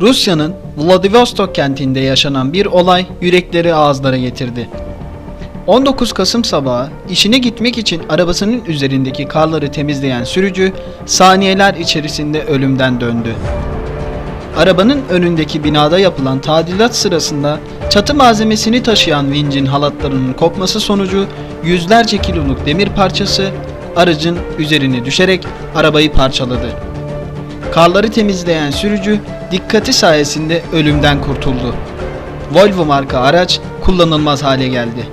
Rusya'nın Vladivostok kentinde yaşanan bir olay yürekleri ağızlara getirdi. 19 Kasım sabahı işine gitmek için arabasının üzerindeki karları temizleyen sürücü saniyeler içerisinde ölümden döndü. Arabanın önündeki binada yapılan tadilat sırasında çatı malzemesini taşıyan vincin halatlarının kopması sonucu yüzlerce kiloluk demir parçası aracın üzerine düşerek arabayı parçaladı. Karları temizleyen sürücü dikkati sayesinde ölümden kurtuldu. Volvo marka araç kullanılmaz hale geldi.